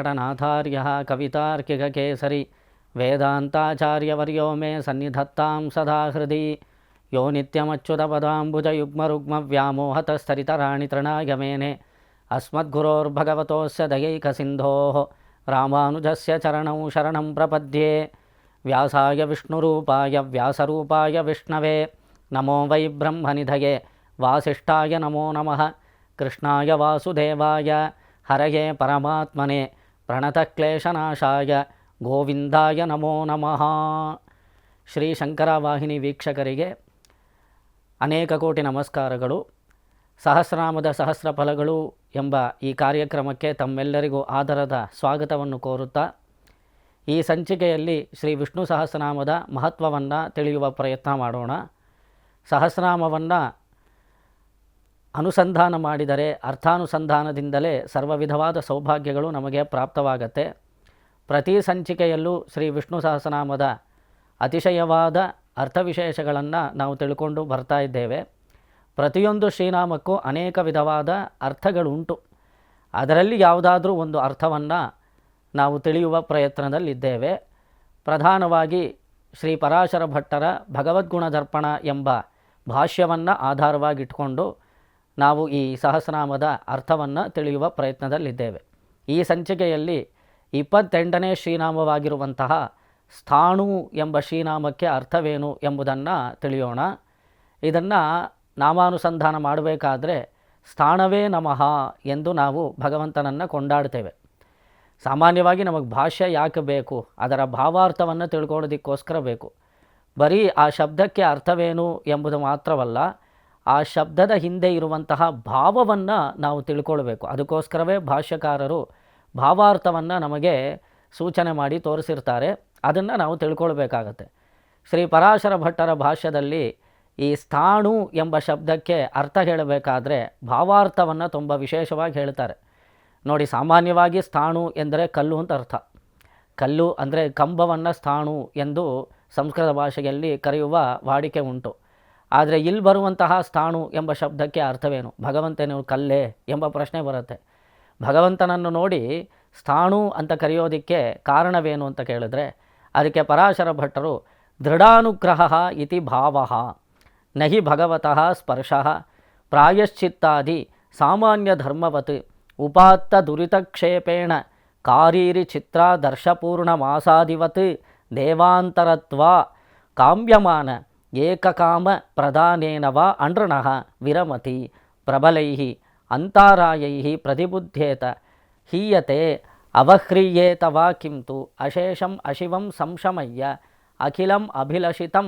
వెంకటనాథార్య కవితార్కికేసరి వేదాంతాచార్యవర్యో మే సన్నిధత్తాం సదా హృది యో నిత్యమచ్యుతపదాంబుజయుగ్మరుగ్మవ్యామోహతస్తరితరాణి తృణాయమేనే అస్మద్గురోర్భగవతోస్య దయైకసింధో రామానుజస్య చరణం శరణం ప్రపద్యే వ్యాసాయ విష్ణురూపాయ వ్యాసరూపాయ విష్ణవే నమో వై బ్రహ్మనిధయే వాసిష్ఠాయ నమో నమ కృష్ణాయ వాసుదేవాయ హరయే పరమాత్మనే ಪ್ರಣತಕ್ಲೇಶನಾಶಾಯ ಗೋವಿಂದಾಯ ನಮೋ ನಮಃ ಶ್ರೀ ಶಂಕರ ವಾಹಿನಿ ವೀಕ್ಷಕರಿಗೆ ಅನೇಕ ಕೋಟಿ ನಮಸ್ಕಾರಗಳು. ಸಹಸ್ರನಾಮದ ಸಹಸ್ರ ಫಲಗಳು ಎಂಬ ಈ ಕಾರ್ಯಕ್ರಮಕ್ಕೆ ತಮ್ಮೆಲ್ಲರಿಗೂ ಆದರದ ಸ್ವಾಗತವನ್ನು ಕೋರುತ್ತಾ, ಈ ಸಂಚಿಕೆಯಲ್ಲಿ ಶ್ರೀ ವಿಷ್ಣು ಸಹಸ್ರನಾಮದ ಮಹತ್ವವನ್ನು ತಿಳಿಯುವ ಪ್ರಯತ್ನ ಮಾಡೋಣ. ಸಹಸ್ರನಾಮವನ್ನು ಅನುಸಂಧಾನ ಮಾಡಿದರೆ ಅರ್ಥಾನುಸಂಧಾನದಿಂದಲೇ ಸರ್ವ ವಿಧವಾದ ಸೌಭಾಗ್ಯಗಳು ನಮಗೆ ಪ್ರಾಪ್ತವಾಗತ್ತೆ. ಪ್ರತಿ ಸಂಚಿಕೆಯಲ್ಲೂ ಶ್ರೀ ವಿಷ್ಣು ಸಹಸ್ರನಾಮದ ಅತಿಶಯವಾದ ಅರ್ಥವಿಶೇಷಗಳನ್ನು ನಾವು ತಿಳ್ಕೊಂಡು ಬರ್ತಾ ಇದ್ದೇವೆ. ಪ್ರತಿಯೊಂದು ಶ್ರೀನಾಮಕ್ಕೂ ಅನೇಕ ವಿಧವಾದ ಅರ್ಥಗಳುಂಟು. ಅದರಲ್ಲಿ ಯಾವುದಾದ್ರೂ ಒಂದು ಅರ್ಥವನ್ನು ನಾವು ತಿಳಿಯುವ ಪ್ರಯತ್ನದಲ್ಲಿದ್ದೇವೆ. ಪ್ರಧಾನವಾಗಿ ಶ್ರೀ ಪರಾಶರ ಭಟ್ಟರ ಭಗವದ್ಗುಣ ದರ್ಪಣ ಎಂಬ ಭಾಷ್ಯವನ್ನು ಆಧಾರವಾಗಿಟ್ಕೊಂಡು ನಾವು ಈ ಸಹಸ್ರನಾಮದ ಅರ್ಥವನ್ನು ತಿಳಿಯುವ ಪ್ರಯತ್ನದಲ್ಲಿದ್ದೇವೆ. ಈ ಸಂಚಿಕೆಯಲ್ಲಿ ಇಪ್ಪತ್ತೆಂಟನೇ ಶ್ರೀನಾಮವಾಗಿರುವಂತಹ ಸ್ಥಾಣು ಎಂಬ ಶ್ರೀನಾಮಕ್ಕೆ ಅರ್ಥವೇನು ಎಂಬುದನ್ನು ತಿಳಿಯೋಣ. ಇದನ್ನು ನಾಮಾನುಸಂಧಾನ ಮಾಡಬೇಕಾದ್ರೆ ಸ್ಥಾಣವೇ ನಮಃ ಎಂದು ನಾವು ಭಗವಂತನನ್ನು ಕೊಂಡಾಡ್ತೇವೆ. ಸಾಮಾನ್ಯವಾಗಿ ನಮಗೆ ಭಾಷೆ ಯಾಕೆ ಬೇಕು? ಅದರ ಭಾವಾರ್ಥವನ್ನು ತಿಳ್ಕೊಳ್ಳೋದಕ್ಕೋಸ್ಕರ ಬೇಕು. ಬರೀ ಆ ಶಬ್ದಕ್ಕೆ ಅರ್ಥವೇನು ಎಂಬುದು ಮಾತ್ರವಲ್ಲ ಆ ಶಬ್ದದ ಹಿಂದೆ ಇರುವಂತಹ ಭಾವವನ್ನು ನಾವು ತಿಳ್ಕೊಳ್ಬೇಕು. ಅದಕ್ಕೋಸ್ಕರವೇ ಭಾಷ್ಯಕಾರರು ಭಾವಾರ್ಥವನ್ನು ನಮಗೆ ಸೂಚನೆ ಮಾಡಿ ತೋರಿಸಿರ್ತಾರೆ. ಅದನ್ನು ನಾವು ತಿಳ್ಕೊಳ್ಬೇಕಾಗತ್ತೆ. ಶ್ರೀ ಪರಾಶರ ಭಟ್ಟರ ಭಾಷ್ಯದಲ್ಲಿ ಈ ಸ್ಥಾಣು ಎಂಬ ಶಬ್ದಕ್ಕೆ ಅರ್ಥ ಹೇಳಬೇಕಾದ್ರೆ ಭಾವಾರ್ಥವನ್ನು ತುಂಬ ವಿಶೇಷವಾಗಿ ಹೇಳ್ತಾರೆ. ನೋಡಿ, ಸಾಮಾನ್ಯವಾಗಿ ಸ್ಥಾಣು ಎಂದರೆ ಕಲ್ಲು ಅಂತ ಅರ್ಥ. ಕಲ್ಲು ಅಂದರೆ ಕಂಬವನ್ನು ಸ್ಥಾಣು ಎಂದು ಸಂಸ್ಕೃತ ಭಾಷೆಯಲ್ಲಿ ಕರೆಯುವ ವಾಡಿಕೆ ಉಂಟು. ಆದರೆ ಇಲ್ಲಿ ಬರುವಂತಹ ಸ್ಥಾಣು ಎಂಬ ಶಬ್ದಕ್ಕೆ ಅರ್ಥವೇನು? ಭಗವಂತನ ಕಲ್ಲೇ ಎಂಬ ಪ್ರಶ್ನೆ ಬರುತ್ತೆ. ಭಗವಂತನನ್ನು ನೋಡಿ ಸ್ಥಾಣು ಅಂತ ಕರೆಯೋದಕ್ಕೆ ಕಾರಣವೇನು ಅಂತ ಕೇಳಿದ್ರೆ, ಅದಕ್ಕೆ ಪರಾಶರ ಭಟ್ಟರು ದೃಢಾನುಗ್ರಹ ಇತಿ ಭಾವ, ನಹಿ ಭಗವತಃ ಸ್ಪರ್ಶ, ಪ್ರಾಯಶ್ಚಿತ್ತಾದಿ ಸಾಮಾನ್ಯ ಧರ್ಮವತ್, ಉಪಾತ್ತ ದುರಿತಕ್ಷೇಪೇಣ, ಕಾರೀರಿ ಚಿತ್ರಾದರ್ಶಪೂರ್ಣ ಮಾಸಾದಿವತ್ ದೇವಾಂತರತ್ವ, ಕಾಮ್ಯಮಾನ ಏಕಕಾಮ ಪ್ರಧಾನೇನ ವಾ ಅನೃಣಃ ವಿರಮತಿ ಪ್ರಬಲೈ ಅಂತಾರಾಯೈ ಪ್ರತಿಬುದ್ಧೇತ ಹೀಯತೆ ಅವಹ್ರೀಯೇತ ವಾ ಕಿಂತು ಅಶೇಷಂ ಅಶಿವಂ ಸಂಶಮಯ್ಯ ಅಖಿಲಂ ಅಭಿಲಷಿತಂ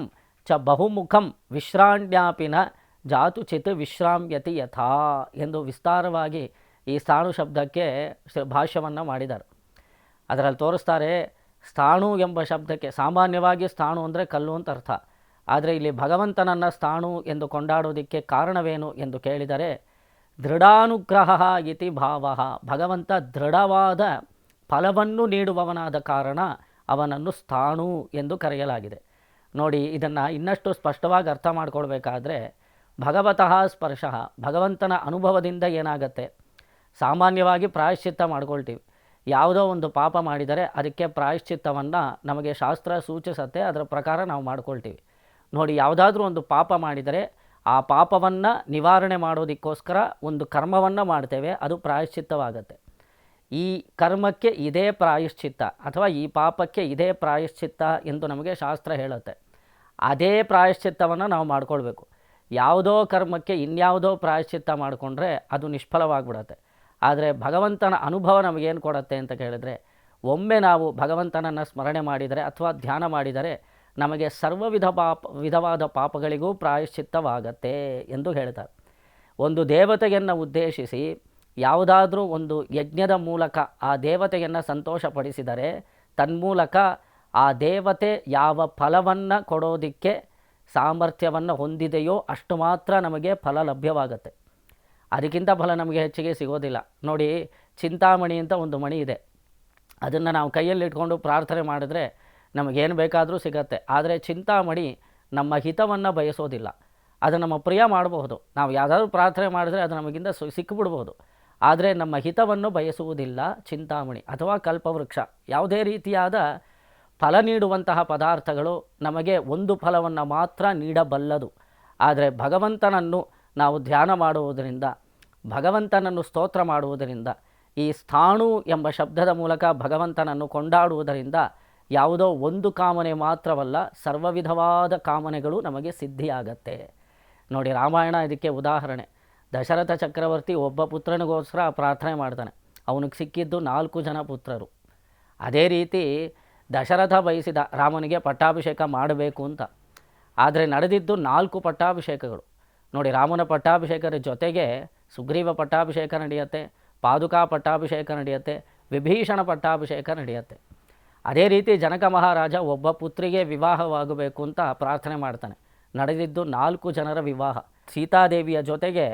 ಚ ಬಹುಮುಖಂ ವಿಶ್ರಾಣ್ಯಾಪಿನ ಜಾತುಚಿತ್ ವಿಶ್ರಾಮ್ಯತಿ ಯಥಾ ಎಂದು ವಿಸ್ತಾರವಾಗಿ ಈ ಸ್ಥಾಣು ಶಬ್ದಕ್ಕೆ ಭಾಷ್ಯವನ್ನು ಮಾಡಿದ್ದಾರೆ. ಅದರಲ್ಲಿ ತೋರಿಸ್ತಾರೆ ಸ್ಥಾಣು ಎಂಬ ಶಬ್ದಕ್ಕೆ ಸಾಮಾನ್ಯವಾಗಿ ಸ್ಥಾಣು ಅಂದರೆ ಕಲ್ಲು ಅಂತ ಅರ್ಥ. ಆದರೆ ಇಲ್ಲಿ ಭಗವಂತನನ್ನು ಸ್ಥಾಣು ಎಂದು ಕೊಂಡಾಡೋದಕ್ಕೆ ಕಾರಣವೇನು ಎಂದು ಕೇಳಿದರೆ, ದೃಢಾನುಗ್ರಹ ಇತಿ ಭಾವ. ಭಗವಂತ ದೃಢವಾದ ಫಲವನ್ನು ನೀಡುವವನಾದ ಕಾರಣ ಅವನನ್ನು ಸ್ಥಾಣು ಎಂದು ಕರೆಯಲಾಗಿದೆ. ನೋಡಿ, ಇದನ್ನು ಇನ್ನಷ್ಟು ಸ್ಪಷ್ಟವಾಗಿ ಅರ್ಥ ಮಾಡ್ಕೊಳ್ಬೇಕಾದ್ರೆ, ಭಗವತಃ ಸ್ಪರ್ಶ, ಭಗವಂತನ ಅನುಭವದಿಂದ ಏನಾಗತ್ತೆ? ಸಾಮಾನ್ಯವಾಗಿ ಪ್ರಾಯಶ್ಚಿತ್ತ ಮಾಡ್ಕೊಳ್ತೀವಿ. ಯಾವುದೋ ಒಂದು ಪಾಪ ಮಾಡಿದರೆ ಅದಕ್ಕೆ ಪ್ರಾಯಶ್ಚಿತ್ತವನ್ನು ನಮಗೆ ಶಾಸ್ತ್ರ ಸೂಚಿಸತ್ತೆ, ಅದರ ಪ್ರಕಾರ ನಾವು ಮಾಡ್ಕೊಳ್ತೀವಿ. ನೋಡಿ, ಯಾವುದಾದ್ರೂ ಒಂದು ಪಾಪ ಮಾಡಿದರೆ ಆ ಪಾಪವನ್ನು ನಿವಾರಣೆ ಮಾಡೋದಕ್ಕೋಸ್ಕರ ಒಂದು ಕರ್ಮವನ್ನು ಮಾಡ್ತೇವೆ, ಅದು ಪ್ರಾಯಶ್ಚಿತ್ತವಾಗತ್ತೆ. ಈ ಕರ್ಮಕ್ಕೆ ಇದೇ ಪ್ರಾಯಶ್ಚಿತ್ತ ಅಥವಾ ಈ ಪಾಪಕ್ಕೆ ಇದೇ ಪ್ರಾಯಶ್ಚಿತ್ತ ಎಂದು ನಮಗೆ ಶಾಸ್ತ್ರ ಹೇಳುತ್ತೆ. ಅದೇ ಪ್ರಾಯಶ್ಚಿತ್ತವನ್ನು ನಾವು ಮಾಡ್ಕೊಳ್ಬೇಕು. ಯಾವುದೋ ಕರ್ಮಕ್ಕೆ ಇನ್ಯಾವುದೋ ಪ್ರಾಯಶ್ಚಿತ್ತ ಮಾಡಿಕೊಂಡ್ರೆ ಅದು ನಿಷ್ಫಲವಾಗಿಬಿಡತ್ತೆ. ಆದರೆ ಭಗವಂತನ ಅನುಭವ ನಮಗೇನು ಕೊಡುತ್ತೆ ಅಂತ ಕೇಳಿದರೆ, ಒಮ್ಮೆ ನಾವು ಭಗವಂತನನ್ನು ಸ್ಮರಣೆ ಮಾಡಿದರೆ ಅಥವಾ ಧ್ಯಾನ ಮಾಡಿದರೆ ನಮಗೆ ಸರ್ವ ವಿಧ ಪಾಪ, ವಿಧವಾದ ಪಾಪಗಳಿಗೂ ಪ್ರಾಯಶ್ಚಿತ್ತವಾಗತ್ತೆ ಎಂದು ಹೇಳ್ತಾರೆ ಒಂದು ದೇವತೆಯನ್ನು ಉದ್ದೇಶಿಸಿ ಯಾವುದಾದ್ರೂ ಒಂದು ಯಜ್ಞದ ಮೂಲಕ ಆ ದೇವತೆಯನ್ನು ಸಂತೋಷಪಡಿಸಿದರೆ ತನ್ಮೂಲಕ ಆ ದೇವತೆ ಯಾವ ಫಲವನ್ನು ಕೊಡೋದಕ್ಕೆ ಸಾಮರ್ಥ್ಯವನ್ನು ಹೊಂದಿದೆಯೋ ಅಷ್ಟು ಮಾತ್ರ ನಮಗೆ ಫಲ ಲಭ್ಯವಾಗುತ್ತೆ. ಅದಕ್ಕಿಂತ ಫಲ ನಮಗೆ ಹೆಚ್ಚಿಗೆ ಸಿಗೋದಿಲ್ಲ. ನೋಡಿ, ಚಿಂತಾಮಣಿ ಅಂತ ಒಂದು ಮಣಿ ಇದೆ. ಅದನ್ನು ನಾವು ಕೈಯಲ್ಲಿ ಇಟ್ಕೊಂಡು ಪ್ರಾರ್ಥನೆ ಮಾಡಿದ್ರೆ ನಮಗೇನು ಬೇಕಾದರೂ ಸಿಗತ್ತೆ. ಆದರೆ ಚಿಂತಾಮಣಿ ನಮ್ಮ ಹಿತವನ್ನು ಬಯಸೋದಿಲ್ಲ. ಅದು ನಮ್ಮ ಪ್ರಿಯ ಮಾಡಬಹುದು. ನಾವು ಯಾವುದಾದ್ರೂ ಪ್ರಾರ್ಥನೆ ಮಾಡಿದ್ರೆ ಅದು ನಮಗಿಂದ ಸು ಸಿಕ್ಕಿಬಿಡ್ಬೋದು ಆದರೆ ನಮ್ಮ ಹಿತವನ್ನು ಬಯಸುವುದಿಲ್ಲ ಚಿಂತಾಮಣಿ ಅಥವಾ ಕಲ್ಪವೃಕ್ಷ. ಯಾವುದೇ ರೀತಿಯಾದ ಫಲ ನೀಡುವಂತಹ ಪದಾರ್ಥಗಳು ನಮಗೆ ಒಂದು ಫಲವನ್ನು ಮಾತ್ರ ನೀಡಬಲ್ಲದು. ಆದರೆ ಭಗವಂತನನ್ನು ನಾವು ಧ್ಯಾನ ಮಾಡುವುದರಿಂದ, ಭಗವಂತನನ್ನು ಸ್ತೋತ್ರ ಮಾಡುವುದರಿಂದ, ಈ ಸ್ಥಾಣು ಎಂಬ ಶಬ್ದದ ಮೂಲಕ ಭಗವಂತನನ್ನು ಕೊಂಡಾಡುವುದರಿಂದ ಯಾವುದೋ ಒಂದು ಕಾಮನೆ ಮಾತ್ರವಲ್ಲ ಸರ್ವವಿಧವಾದ ಕಾಮನೆಗಳು ನಮಗೆ ಸಿದ್ಧಿಯಾಗತ್ತೆ. ನೋಡಿ ರಾಮಾಯಣ ಇದಕ್ಕೆ ಉದಾಹರಣೆ. ದಶರಥ ಚಕ್ರವರ್ತಿ ಒಬ್ಬ ಪುತ್ರನಿಗೋಸ್ಕರ ಪ್ರಾರ್ಥನೆ ಮಾಡ್ತಾನೆ. ಅವನಿಗೆ ಸಿಕ್ಕಿದ್ದು ನಾಲ್ಕು ಜನ ಪುತ್ರರು. ಅದೇ ರೀತಿ ದಶರಥ ಬಯಸಿದ ರಾಮನಿಗೆ ಪಟ್ಟಾಭಿಷೇಕ ಮಾಡಬೇಕು ಅಂತ. ಆದರೆ ನಡೆದಿದ್ದು ನಾಲ್ಕು ಪಟ್ಟಾಭಿಷೇಕಗಳು. ನೋಡಿ ರಾಮನ ಪಟ್ಟಾಭಿಷೇಕದ ಜೊತೆಗೆ ಸುಗ್ರೀವ ಪಟ್ಟಾಭಿಷೇಕ ನಡೆಯುತ್ತೆ, ಪಾದುಕಾ ಪಟ್ಟಾಭಿಷೇಕ ನಡೆಯುತ್ತೆ, ವಿಭೀಷಣ ಪಟ್ಟಾಭಿಷೇಕ ನಡೆಯುತ್ತೆ. ಅದೇ ರೀತಿ ಜನಕ ಮಹಾರಾಜ ಒಬ್ಬ ಪುತ್ರಿಗೆ ವಿವಾಹವಾಗಬೇಕು ಅಂತ ಪ್ರಾರ್ಥನೆ ಮಾಡ್ತಾನೆ. ನಡೆದಿದ್ದು ನಾಲ್ಕು ಜನರ ವಿವಾಹ. ಸೀತಾದೇವಿಯ ಜೊತೆಗೆ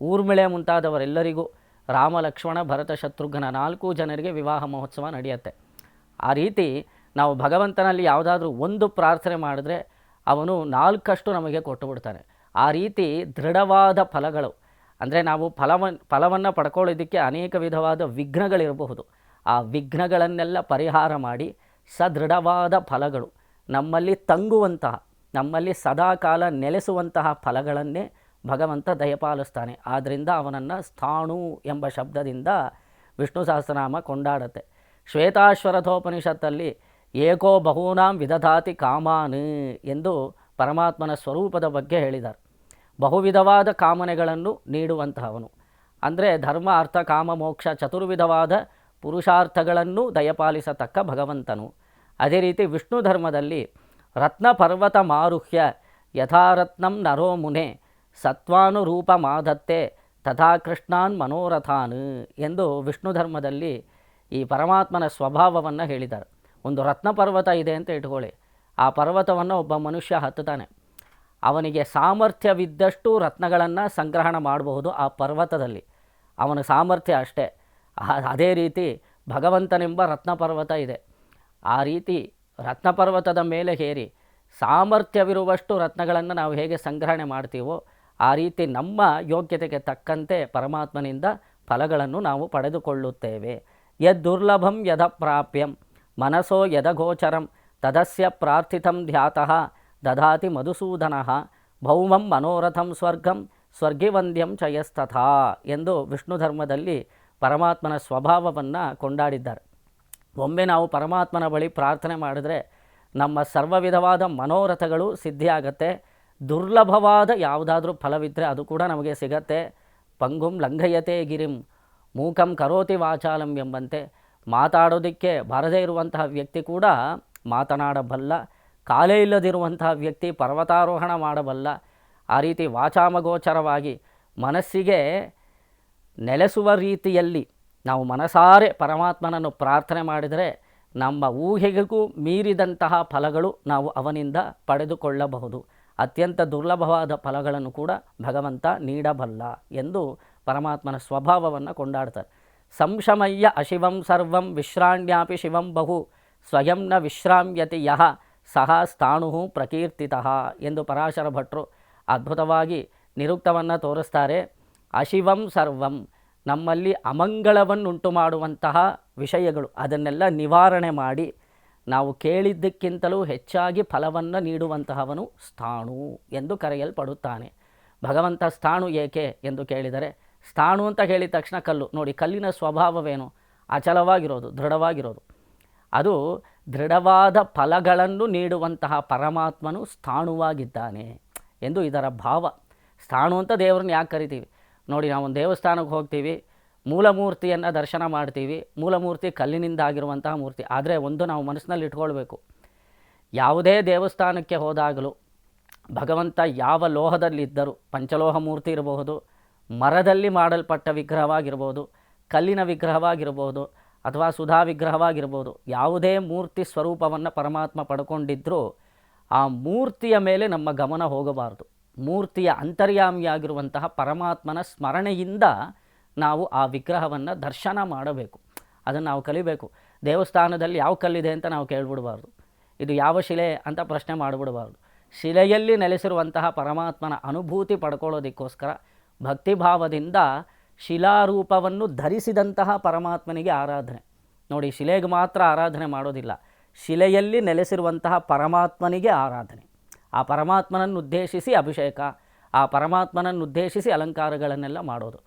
ಊರ್ಮಿಳೆ ಮುಂತಾದವರೆಲ್ಲರಿಗೂ ರಾಮ, ಲಕ್ಷ್ಮಣ, ಭರತ, ಶತ್ರುಘ್ನ ನಾಲ್ಕು ಜನರಿಗೆ ವಿವಾಹ ಮಹೋತ್ಸವ ನಡೆಯುತ್ತೆ. ಆ ರೀತಿ ನಾವು ಭಗವಂತನಲ್ಲಿ ಯಾವುದಾದ್ರೂ ಒಂದು ಪ್ರಾರ್ಥನೆ ಮಾಡಿದ್ರೆ ಅವನು ನಾಲ್ಕಷ್ಟು ನಮಗೆ ಕೊಟ್ಟು ಬಿಡ್ತಾನೆ. ಆ ರೀತಿ ದೃಢವಾದ ಫಲಗಳು. ಅಂದರೆ ನಾವು ಫಲವನ್, ಫಲವನ್ನು ಪಡ್ಕೊಳ್ಳೋದಕ್ಕೆ ಅನೇಕ ವಿಧವಾದ ವಿಘ್ನಗಳಿರಬಹುದು. ಆ ವಿಘ್ನಗಳನ್ನೆಲ್ಲ ಪರಿಹಾರ ಮಾಡಿ ಸದೃಢವಾದ ಫಲಗಳು, ನಮ್ಮಲ್ಲಿ ತಂಗುವಂತಹ, ನಮ್ಮಲ್ಲಿ ಸದಾಕಾಲ ನೆಲೆಸುವಂತಹ ಫಲಗಳನ್ನೇ ಭಗವಂತ ದಯಪಾಲಿಸ್ತಾನೆ. ಆದ್ದರಿಂದ ಅವನನ್ನು ಸ್ಥಾಣು ಎಂಬ ಶಬ್ದದಿಂದ ವಿಷ್ಣು ಸಹಸ್ರನಾಮ ಕೊಂಡಾಡತ್ತೆ. ಶ್ವೇತಾಶ್ವರಥೋಪನಿಷತ್ತಲ್ಲಿ ಏಕೋ ಬಹೂನಾಂ ವಿಧಧಾತಿ ಕಾಮಾನ್ ಎಂದು ಪರಮಾತ್ಮನ ಸ್ವರೂಪದ ಬಗ್ಗೆ ಹೇಳಿದ್ದಾರೆ ಬಹುವಿಧವಾದ ಕಾಮನೆಗಳನ್ನು ನೀಡುವಂತಹವನು. ಅಂದರೆ ಧರ್ಮ, ಅರ್ಥ, ಕಾಮ, ಮೋಕ್ಷ, ಚತುರ್ವಿಧವಾದ ಪುರುಷಾರ್ಥಗಳನ್ನು ದಯಪಾಲಿಸತಕ್ಕ ಭಗವಂತನು. ಅದೇ ರೀತಿ ವಿಷ್ಣು ಧರ್ಮದಲ್ಲಿ ರತ್ನ ಪರ್ವತ ಮಾರುಹ್ಯ ಯಥಾರತ್ನಂ ನರೋ ಮುನೆ ಸತ್ವಾನುರೂಪ ಮಾಧತ್ತೆ ತಥಾ ಕೃಷ್ಣಾನ್ ಮನೋರಥಾನ್ ಎಂದು ವಿಷ್ಣು ಧರ್ಮದಲ್ಲಿ ಈ ಪರಮಾತ್ಮನ ಸ್ವಭಾವವನ್ನು ಹೇಳಿದ್ದಾರೆ. ಒಂದು ರತ್ನ ಪರ್ವತ ಇದೆ ಅಂತ ಇಟ್ಕೊಳ್ಳಿ. ಆ ಪರ್ವತವನ್ನು ಒಬ್ಬ ಮನುಷ್ಯ ಹತ್ತುತ್ತಾನೆ. ಅವನಿಗೆ ಸಾಮರ್ಥ್ಯವಿದ್ದಷ್ಟು ರತ್ನಗಳನ್ನು ಸಂಗ್ರಹಣ ಮಾಡಬಹುದು ಆ ಪರ್ವತದಲ್ಲಿ. ಅವನ ಸಾಮರ್ಥ್ಯ ಅಷ್ಟೇ. ಅದೇ ರೀತಿ ಭಗವಂತನೆಂಬ ರತ್ನಪರ್ವತ ಇದೆ. ಆ ರೀತಿ ರತ್ನಪರ್ವತದ ಮೇಲೆ ಹೇರಿ ಸಾಮರ್ಥ್ಯವಿರುವಷ್ಟು ರತ್ನಗಳನ್ನು ನಾವು ಹೇಗೆ ಸಂಗ್ರಹಣೆ ಮಾಡ್ತೀವೋ ಆ ರೀತಿ ನಮ್ಮ ಯೋಗ್ಯತೆಗೆ ತಕ್ಕಂತೆ ಪರಮಾತ್ಮನಿಂದ ಫಲಗಳನ್ನು ನಾವು ಪಡೆದುಕೊಳ್ಳುತ್ತೇವೆ. ಯದ್ದುರ್ಲಭಂ ಯದ ಪ್ರಾಪ್ಯಂ, ಮನಸೋ ಯದಗೋಚರಂ ತದಸ್ಯ ಪ್ರಾರ್ಥಿತಂ ಧ್ಯಾತಃ, ದದಾತಿ ಮಧುಸೂದನ, ಭೌಮಂ ಮನೋರಥಂ ಸ್ವರ್ಗಂ, ಸ್ವರ್ಗಿವಂದ್ಯಂ ಚಯಸ್ತಥಾ ಎಂದು ವಿಷ್ಣು ಧರ್ಮದಲ್ಲಿ ಪರಮಾತ್ಮನ ಸ್ವಭಾವವನ್ನು ಕೊಂಡಾಡಿದ್ದಾರೆ. ಒಮ್ಮೆ ನಾವು ಪರಮಾತ್ಮನ ಬಳಿ ಪ್ರಾರ್ಥನೆ ಮಾಡಿದ್ರೆ ನಮ್ಮ ಸರ್ವ ವಿಧವಾದ ಮನೋರಥಗಳು ಸಿದ್ಧಿಯಾಗತ್ತೆ. ದುರ್ಲಭವಾದ ಯಾವುದಾದ್ರೂ ಫಲವಿದ್ದರೆ ಅದು ಕೂಡ ನಮಗೆ ಸಿಗತ್ತೆ. ಪಂಗುಂ ಲಂಘಯತೆ ಗಿರಿಂ, ಮೂಕಂ ಕರೋತಿ ವಾಚಾಲಂ ಎಂಬಂತೆ ಮಾತಾಡೋದಕ್ಕೆ ಬರದೇ ಇರುವಂತಹ ವ್ಯಕ್ತಿ ಕೂಡ ಮಾತನಾಡಬಲ್ಲ, ಕಾಲೇ ಇಲ್ಲದಿರುವಂತಹ ವ್ಯಕ್ತಿ ಪರ್ವತಾರೋಹಣ ಮಾಡಬಲ್ಲ, ಆ ರೀತಿ ವಾಚಾಮಗೋಚರವಾಗಿ ಮನಸ್ಸಿಗೆ ನೆಲೆಸುವ ರೀತಿಯಲ್ಲಿ ನಾವು ಮನಸಾರೆ ಪರಮಾತ್ಮನನ್ನು ಪ್ರಾರ್ಥನೆ ಮಾಡಿದರೆ ನಮ್ಮ ಊಹೆಗೂ ಮೀರಿದಂತಹ ಫಲಗಳು ನಾವು ಅವನಿಂದ ಪಡೆದುಕೊಳ್ಳಬಹುದು. ಅತ್ಯಂತ ದುರ್ಲಭವಾದ ಫಲಗಳನ್ನು ಕೂಡ ಭಗವಂತ ನೀಡಬಲ್ಲ ಎಂದು ಪರಮಾತ್ಮನ ಸ್ವಭಾವವನ್ನು ಕೊಂಡಾಡ್ತಾರೆ. ಸಂಶಮಯ್ಯ ಅಶಿವಂ ಸರ್ವಂ ವಿಶ್ರಾಣ್ಯಾಪಿ ಶಿವಂ ಬಹು ಸ್ವಯಂನ ನ ವಿಶ್ರಾಮ್ಯತಿ ಯಹ ಸಹ ಸ್ಥಾಣು ಪ್ರಕೀರ್ತಿತಃ ಎಂದು ಪರಾಶರ ಭಟ್ರು ಅದ್ಭುತವಾಗಿ ನಿರುಕ್ತವನ್ನು ತೋರಿಸ್ತಾರೆ. ಅಶಿವಂ ಸರ್ವಂ. ನಮ್ಮಲ್ಲಿ ಅಮಂಗಳವನ್ನುಂಟು ಮಾಡುವಂತಹ ವಿಷಯಗಳು. ಅದನ್ನೆಲ್ಲ ನಿವಾರಣೆ ಮಾಡಿ ನಾವು ಕೇಳಿದ್ದಕ್ಕಿಂತಲೂ ಹೆಚ್ಚಾಗಿ ಫಲವನ್ನು ನೀಡುವಂತಹವನು ಸ್ಥಾಣು ಎಂದು ಕರೆಯಲ್ಪಡುತ್ತಾನೆ. ಭಗವಂತ ಸ್ಥಾಣು ಏಕೆ ಎಂದು ಕೇಳಿದರೆ, ಸ್ಥಾಣು ಅಂತ ಹೇಳಿದ ತಕ್ಷಣ ಕಲ್ಲು. ನೋಡಿ, ಕಲ್ಲಿನ ಸ್ವಭಾವವೇನು? ಅಚಲವಾಗಿರೋದು, ದೃಢವಾಗಿರೋದು. ಅದು ದೃಢವಾದ ಫಲಗಳನ್ನು ನೀಡುವಂತಹ ಪರಮಾತ್ಮನು ಸ್ಥಾಣುವಾಗಿದ್ದಾನೆ ಎಂದು ಇದರ ಭಾವ. ಸ್ಥಾಣು ಅಂತ ದೇವರನ್ನು ಯಾಕೆ ಕರಿತೀವಿ? ನೋಡಿ ನಾವು ದೇವಸ್ಥಾನಕ್ಕೆ ಹೋಗ್ತೀವಿ, ಮೂಲಮೂರ್ತಿಯನ್ನು ದರ್ಶನ ಮಾಡ್ತೀವಿ, ಮೂಲಮೂರ್ತಿ ಕಲ್ಲಿನಿಂದ ಆಗಿರುವಂತಹ ಮೂರ್ತಿ, ಆದರೆ ಒಂದು ನಾವು ಮನಸ್ಸಿನಲ್ಲಿ ಇಟ್ಕೊಳ್ಬೇಕು. ಯಾವುದೇ ದೇವಸ್ಥಾನಕ್ಕೆ ಹೋದಾಗಲೂ ಭಗವಂತ ಯಾವ ಲೋಹದಲ್ಲಿದ್ದರೂ ಪಂಚಲೋಹ ಮೂರ್ತಿ ಇರಬಹುದು, ಮರದಲ್ಲಿ ಮಾಡಲ್ಪಟ್ಟ ವಿಗ್ರಹವಾಗಿರ್ಬೋದು ಕಲ್ಲಿನ ವಿಗ್ರಹವಾಗಿರ್ಬೋದು ಅಥವಾ ಸುಧಾ ವಿಗ್ರಹವಾಗಿರ್ಬೋದು ಯಾವುದೇ ಮೂರ್ತಿ ಸ್ವರೂಪವನ್ನು ಪರಮಾತ್ಮ ಪಡ್ಕೊಂಡಿದ್ದರೂ ಆ ಮೂರ್ತಿಯ ಮೇಲೆ ನಮ್ಮ ಗಮನ ಹೋಗಬಾರದು. ಮೂರ್ತಿಯ ಅಂತರ್ಯಾಮಿಯಾಗಿರುವಂತಹ ಪರಮಾತ್ಮನ ಸ್ಮರಣೆಯಿಂದ ನಾವು ಆ ವಿಗ್ರಹವನ್ನು ದರ್ಶನ ಮಾಡಬೇಕು. ಅದನ್ನು ನಾವು ಕಲಿಬೇಕು. ದೇವಸ್ಥಾನದಲ್ಲಿ ಯಾವ ಕಲ್ಲಿದೆ ಅಂತ ನಾವು ಕೇಳ್ಬಿಡಬಾರ್ದು. ಇದು ಯಾವ ಶಿಲೆ ಅಂತ ಪ್ರಶ್ನೆ ಮಾಡಿಬಿಡಬಾರ್ದು. ಶಿಲೆಯಲ್ಲಿ ನೆಲೆಸಿರುವಂತಹ ಪರಮಾತ್ಮನ ಅನುಭೂತಿ ಪಡ್ಕೊಳ್ಳೋದಕ್ಕೋಸ್ಕರ ಭಕ್ತಿಭಾವದಿಂದ ಶಿಲಾರೂಪವನ್ನು ಧರಿಸಿದಂತಹ ಪರಮಾತ್ಮನಿಗೆ ಆರಾಧನೆ. ನೋಡಿ, ಶಿಲೆಗೆ ಮಾತ್ರ ಆರಾಧನೆ ಮಾಡೋದಿಲ್ಲ. ಶಿಲೆಯಲ್ಲಿ ನೆಲೆಸಿರುವಂತಹ ಪರಮಾತ್ಮನಿಗೆ ಆರಾಧನೆ. ಆ ಪರಮಾತ್ಮನನ್ನು ಉದ್ದೇಶಿಸಿ ಅಭಿಷೇಕ, ಆ ಪರಮಾತ್ಮನನ್ನು ಉದ್ದೇಶಿಸಿ ಅಲಂಕಾರಗಳನ್ನೆಲ್ಲ ಮಾಡೋದು.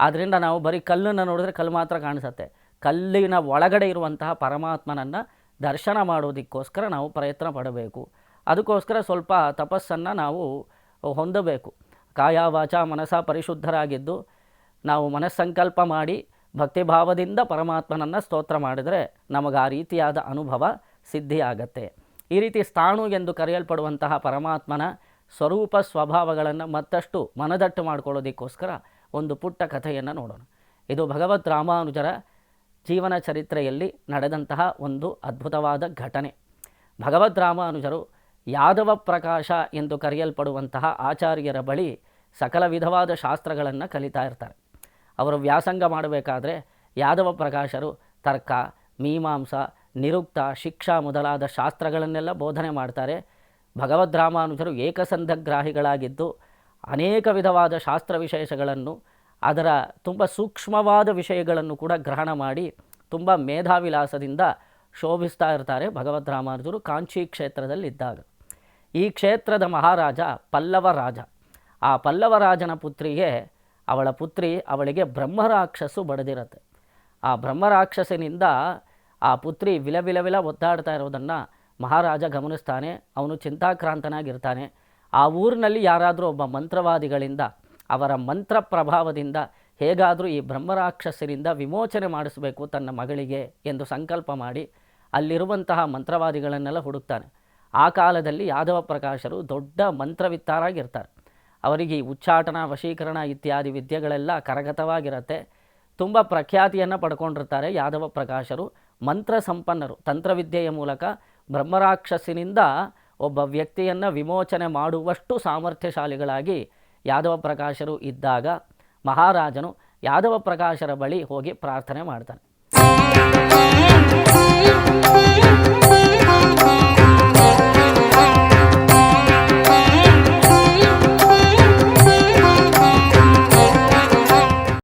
ಆದ್ದರಿಂದ ನಾವು ಬರೀ ಕಲ್ಲನ್ನು ನೋಡಿದ್ರೆ ಕಲ್ಲು ಮಾತ್ರ ಕಾಣಿಸುತ್ತೆ. ಕಲ್ಲಿನ ಒಳಗಡೆ ಇರುವಂತಹ ಪರಮಾತ್ಮನನ್ನು ದರ್ಶನ ಮಾಡೋದಕ್ಕೋಸ್ಕರ ನಾವು ಪ್ರಯತ್ನ ಪಡಬೇಕು. ಅದಕ್ಕೋಸ್ಕರ ಸ್ವಲ್ಪ ತಪಸ್ಸನ್ನು ನಾವು ಹೊಂದಬೇಕು. ಕಾಯ ವಾಚ ಮನಸ ಪರಿಶುದ್ಧರಾಗಿದ್ದು ನಾವು ಮನಸ್ಸಂಕಲ್ಪ ಮಾಡಿ ಭಕ್ತಿಭಾವದಿಂದ ಪರಮಾತ್ಮನನ್ನು ಸ್ತೋತ್ರ ಮಾಡಿದರೆ ನಮಗೆ ಆ ರೀತಿಯಾದ ಅನುಭವ ಸಿದ್ಧಿಯಾಗತ್ತೆ. ಈ ರೀತಿ ಸ್ಥಾಣು ಎಂದು ಕರೆಯಲ್ಪಡುವಂತಹ ಪರಮಾತ್ಮನ ಸ್ವರೂಪ ಸ್ವಭಾವಗಳನ್ನು ಮತ್ತಷ್ಟು ಮನದಟ್ಟು ಮಾಡಿಕೊಳ್ಳೋದಕ್ಕೋಸ್ಕರ ಒಂದು ಪುಟ್ಟ ಕಥೆಯನ್ನು ನೋಡೋಣ. ಇದು ಭಗವತ್ ರಾಮಾನುಜರ ಜೀವನ ಚರಿತ್ರೆಯಲ್ಲಿ ನಡೆದಂತಹ ಒಂದು ಅದ್ಭುತವಾದ ಘಟನೆ. ಭಗವದ್ ರಾಮಾನುಜರು ಯಾದವ ಪ್ರಕಾಶ ಎಂದು ಕರೆಯಲ್ಪಡುವಂತಹ ಆಚಾರ್ಯರ ಬಳಿ ಸಕಲ ವಿಧವಾದ ಶಾಸ್ತ್ರಗಳನ್ನು ಕಲಿತಾ ಇರ್ತಾರೆ. ಅವರು ವ್ಯಾಸಂಗ ಮಾಡಬೇಕಾದ್ರೆ ಯಾದವ ಪ್ರಕಾಶರು ತರ್ಕ, ಮೀಮಾಂಸ ನಿರುಕ್ತ ಶಿಕ್ಷಾ ಮೊದಲಾದ ಶಾಸ್ತ್ರಗಳನ್ನೆಲ್ಲ ಬೋಧನೆ ಮಾಡ್ತಾರೆ. ಭಗವದ್ ರಾಮಾನುಜರು ಏಕಸಂಧಗ್ರಾಹಿಗಳಾಗಿದ್ದು ಅನೇಕ ವಿಧವಾದ ಶಾಸ್ತ್ರ ವಿಶೇಷಗಳನ್ನು, ಅದರ ತುಂಬ ಸೂಕ್ಷ್ಮವಾದ ವಿಷಯಗಳನ್ನು ಕೂಡ ಗ್ರಹಣ ಮಾಡಿ ತುಂಬ ಮೇಧಾವಿಲಾಸದಿಂದ ಶೋಭಿಸ್ತಾ ಇರ್ತಾರೆ ಭಗವದ್ ರಾಮಾನುಜರು ಕಾಂಚಿ ಕ್ಷೇತ್ರದಲ್ಲಿದ್ದಾಗ. ಈ ಕ್ಷೇತ್ರದ ಮಹಾರಾಜ ಪಲ್ಲವ ರಾಜ. ಆ ಪಲ್ಲವ ರಾಜನ ಪುತ್ರಿಗೆ, ಅವಳ ಪುತ್ರಿ ಅವಳಿಗೆ ಬ್ರಹ್ಮರಾಕ್ಷಸು ಬಡಿದಿರತ್ತೆ. ಆ ಬ್ರಹ್ಮರಾಕ್ಷಸನಿಂದ ಆ ಪುತ್ರಿ ವಿಲ ವಿಲ ವಿಲ ಒದ್ದಾಡ್ತಾ ಇರೋದನ್ನು ಮಹಾರಾಜ ಗಮನಿಸ್ತಾನೆ. ಅವನು ಚಿಂತಾಕ್ರಾಂತನಾಗಿರ್ತಾನೆ. ಆ ಊರಿನಲ್ಲಿ ಯಾರಾದರೂ ಒಬ್ಬ ಮಂತ್ರವಾದಿಗಳಿಂದ, ಅವರ ಮಂತ್ರ ಪ್ರಭಾವದಿಂದ ಹೇಗಾದರೂ ಈ ಬ್ರಹ್ಮರಾಕ್ಷಸರಿಂದ ವಿಮೋಚನೆ ಮಾಡಿಸಬೇಕು ತನ್ನ ಮಗಳಿಗೆ ಎಂದು ಸಂಕಲ್ಪ ಮಾಡಿ ಅಲ್ಲಿರುವಂತಹ ಮಂತ್ರವಾದಿಗಳನ್ನೆಲ್ಲ ಹುಡುಕ್ತಾನೆ. ಆ ಕಾಲದಲ್ಲಿ ಯಾದವ ಪ್ರಕಾಶರು ದೊಡ್ಡ ಮಂತ್ರವಿತ್ತಾರಾಗಿರ್ತಾರೆ. ಅವರಿಗೆ ಉಚ್ಚಾಟನ, ವಶೀಕರಣ ಇತ್ಯಾದಿ ವಿದ್ಯೆಗಳೆಲ್ಲ ಕರಗತವಾಗಿರುತ್ತೆ. ತುಂಬ ಪ್ರಖ್ಯಾತಿಯನ್ನು ಪಡ್ಕೊಂಡಿರ್ತಾರೆ ಯಾದವ ಪ್ರಕಾಶರು ಮಂತ್ರ ಸಂಪನ್ನರು ತಂತ್ರವಿದ್ಯೆಯ ಮೂಲಕ ಬ್ರಹ್ಮರಾಕ್ಷಸಿನಿಂದ ಒಬ್ಬ ವ್ಯಕ್ತಿಯನ್ನು ವಿಮೋಚನೆ ಮಾಡುವಷ್ಟು ಸಾಮರ್ಥ್ಯಶಾಲಿಗಳಾಗಿ ಯಾದವ ಪ್ರಕಾಶರು ಇದ್ದಾಗ ಮಹಾರಾಜನು ಯಾದವ ಪ್ರಕಾಶರ ಬಳಿ ಹೋಗಿ ಪ್ರಾರ್ಥನೆ ಮಾಡ್ತಾನೆ.